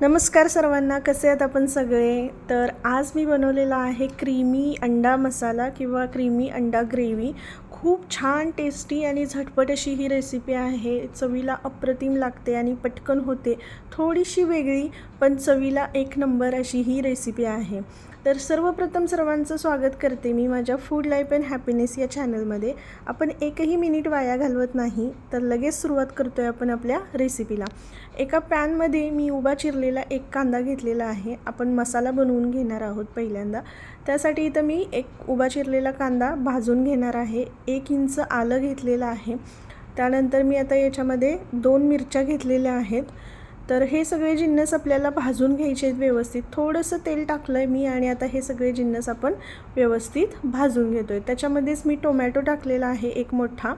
नमस्कार सर्वांना कसे आहेत आपण सगळे? तर आज मी बनवलेला आहे क्रीमी अंडा मसाला किंवा क्रीमी अंडा ग्रेव्ही. खूप छान टेस्टी आणि झटपट अशी ही रेसिपी आहे. चवीला अप्रतिम लागते आणि पटकन होते. थोडीशी वेगळी पण चवीला एक नंबर अशी ही रेसिपी आहे. तर सर्वप्रथम सर्वांचं स्वागत करते मी माझ्या फूड लाईफ अँड हॅपीनेस या चॅनलमध्ये आपण एकही मिनिट वाया घालवत नाही तर लगेच सुरुवात करतो आहे आपण आपल्या रेसिपीला एका पॅनमध्ये मी उभा चिरलेला एक कांदा घेतलेला आहे. आपण मसाला बनवून घेणार आहोत पहिल्यांदा. त्यासाठी इथं मी एक उभा चिरलेला कांदा भाजून घेणार आहे. एक इंच आलं घेतलेलं आहे. त्यानंतर मी आता याच्यामध्ये दोन मिरच्या घेतलेल्या आहेत. तर हे सगळे जिन्नस आपल्याला भाजून घ्यायचे आहेत व्यवस्थित. थोडंसं तेल टाकलं आहे मी आणि आता हे सगळे जिन्नस आपण व्यवस्थित भाजून घेतो आहे त्याच्यामध्येच मी टोमॅटो टाकलेला आहे एक मोठा.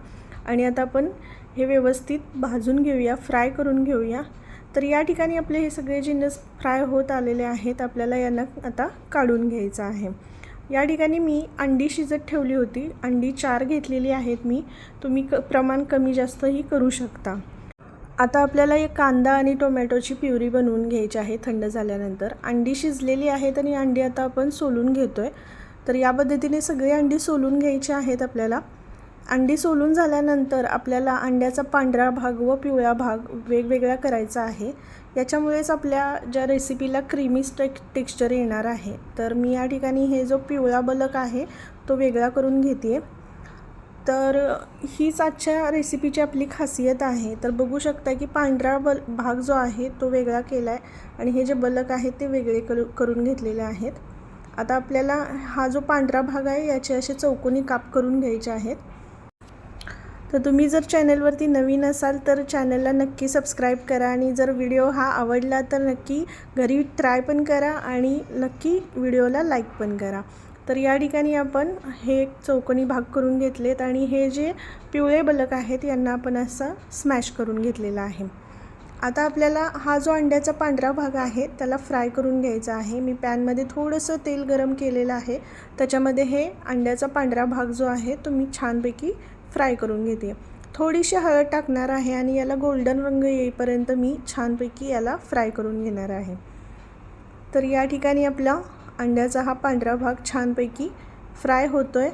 आणि आता आपण हे व्यवस्थित भाजून घेऊया फ्राय करून घेऊया. तर या ठिकाणी आपले हे सगळे जिन्नस फ्राय होत आलेले आहेत. आपल्याला यांना आता काढून घ्यायचं आहे. या ठिकाणी मी अंडी शिजत ठेवली होती. अंडी चार घेतलेली आहेत मी. तुम्ही क प्रमाण कमी जास्तही करू शकता. आता आपल्याला एक कांदा आणि टोमॅटोची प्युरी बनवून घ्यायची आहे थंड झाल्यानंतर. अंडी शिजलेली आहेत आणि अंडी आता आपण सोलून घेतो आहे तर या पद्धतीने सगळी अंडी सोलून घ्यायची आहेत आपल्याला. अंडी सोलून झाल्यानंतर आपल्याला अंड्याचा पांढरा भाग व पिवळा भाग वेगवेगळा करायचा आहे. याच्यामुळेच आपल्या ज्या रेसिपीला क्रीमी स्टेक टेक्स्चर येणार आहे तर मी या ठिकाणी हे जो पिवळा बलक आहे तो वेगळा करून घेते तर हीच आजच्या रेसिपीची आपली खासियत आहे. तर बघू शकता की पांढरा बल भाग जो आहे तो वेगळा केला आहे आणि हे जे बलक आहे ते वेगळे करू करून घेतलेले आहेत. आता आपल्याला हा जो पांढरा भाग आहे याचे असे चौकोनी काप करून घ्यायचे आहेत. तर तुम्ही जर चॅनलवरती नवीन असाल तर चॅनलला नक्की सबस्क्राईब करा आणि जर व्हिडिओ हा आवडला तर नक्की घरी ट्राय पण करा आणि नक्की व्हिडिओला लाईक पण करा. तर या ठिकाणी आपण हे एक चौकोनी भाग करून घेतलेत आणि हे जे पिवळे बलक आहेत यांना आपण असा स्मॅश करून घेतलेला आहे. आता आपल्याला हा जो अंड्याचा पांढरा भाग आहे त्याला फ्राय करून घ्यायचा आहे. मी पॅनमध्ये थोडंसं तेल गरम केलेलं आहे. त्याच्यामध्ये हे अंड्याचा पांढरा भाग जो आहे तो मी छानपैकी फ्राय करून घेते. थोडीशी हळद टाकणार आहे आणि याला गोल्डन रंग येईपर्यंत मी छानपैकी याला फ्राय करून घेणार आहे. तर या ठिकाणी आपला अंड्याचा हा पांढरा भाग छानपैकी फ्राय होतो आहे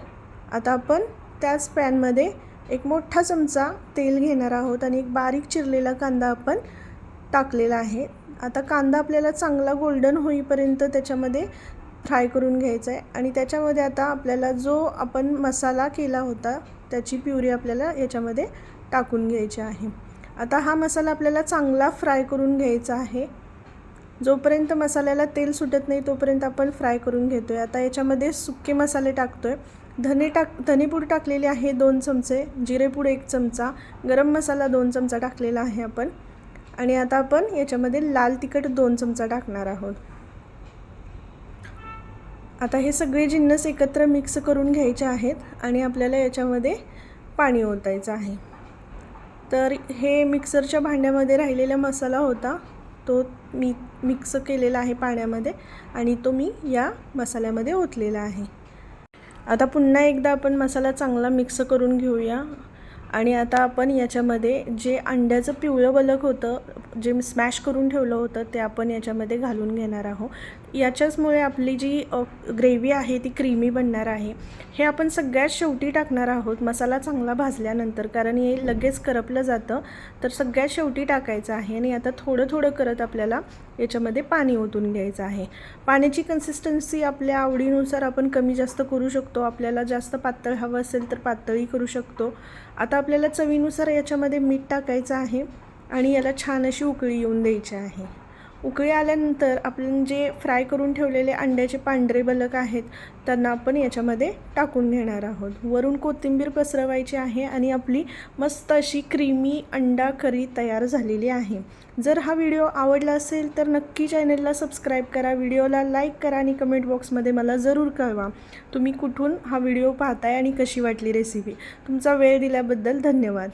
आता आपण त्याच पॅनमध्ये एक मोठा चमचा तेल घेणार आहोत आणि एक बारीक चिरलेला कांदा आपण टाकलेला आहे. आता कांदा आपल्याला चांगला गोल्डन होईपर्यंत त्याच्यामध्ये फ्राय करून घ्यायचा आहे आणि त्याच्यामध्ये आता आपल्याला जो आपण मसाला केला होता त्याची प्युरी आपल्याला याच्यामध्ये टाकून घ्यायची आहे. आता हा मसाला आपल्याला चांगला फ्राय करून घ्यायचा आहे. जोपर्यंत मसाल्याला तेल सुटत नाही तोपर्यंत आपण फ्राय करून घेतो आहे आता याच्यामध्ये सुके मसाले टाकतो आहे धने टाक धनेपूड टाकलेले आहे दोन चमचे जिरेपूड एक चमचा गरम मसाला दोन चमचा टाकलेला आहे आपण. आणि आता आपण याच्यामध्ये लाल तिखट दोन चमचा टाकणार आहोत. आता हे सगळे जिन्नस एकत्र मिक्स करून घ्यायचे आहेत आणि आपल्याला याच्यामध्ये पाणी ओतायचं आहे. तर हे मिक्सरच्या भांड्यामध्ये राहिलेला मसाला होता तो मी मिक्स केलेला आहे पाण्यामध्ये आणि तो मी या मसाल्यामध्ये ओतलेला आहे. आता पुन्हा एकदा आपण मसाला चांगला मिक्स करून घेऊया आणि आता आपण याच्यामध्ये जे अंड्याचं पिवळं बलक होतं जे स्मॅश करून ठेवलं होतं ते आपण याच्यामध्ये घालून घेणार आहोत. याच्याचमुळे आपली जी ग्रेव्ही आहे ती क्रीमी बनणार आहे. हे आपण सगळ्यात शेवटी टाकणार आहोत. मसाला चांगला भाजल्यानंतर कारण हे लगेच करपलं जातं. तर सगळ्यात शेवटी टाकायचं आहे आणि आता थोडं थोडं करत आपल्याला याच्यामध्ये पाणी ओतून घ्यायचं आहे. पाण्याची कन्सिस्टन्सी आपल्या आवडीनुसार आपण कमी जास्त करू शकतो. आपल्याला जास्त पातळ हवं असेल तर पातळी करू शकतो. आता आपल्याला चवीनुसार याच्यामध्ये मीठ टाकायचं आहे आणि याला छान अशी उकळी येऊन द्यायची आहे. उकळी आल्यानंतर आपण जे फ्राय करून ठेवलेले अंड्याचे पांढरे बलक आहेत त्यांना आपण याच्यामध्ये टाकून घेणार आहोत. वरून कोथिंबीर पसरवायची आहे आणि आपली मस्त अशी क्रीमी अंडा करी तयार झालेली आहे. जर हा व्हिडिओ आवडला असेल तर नक्की चॅनलला सबस्क्राईब करा व्हिडिओला लाईक करा आणि कमेंट बॉक्समध्ये मला जरूर कळवा. तुम्ही कुठून हा व्हिडिओ पाहताय आणि कशी वाटली रेसिपी? तुमचा वेळ दिल्याबद्दल धन्यवाद.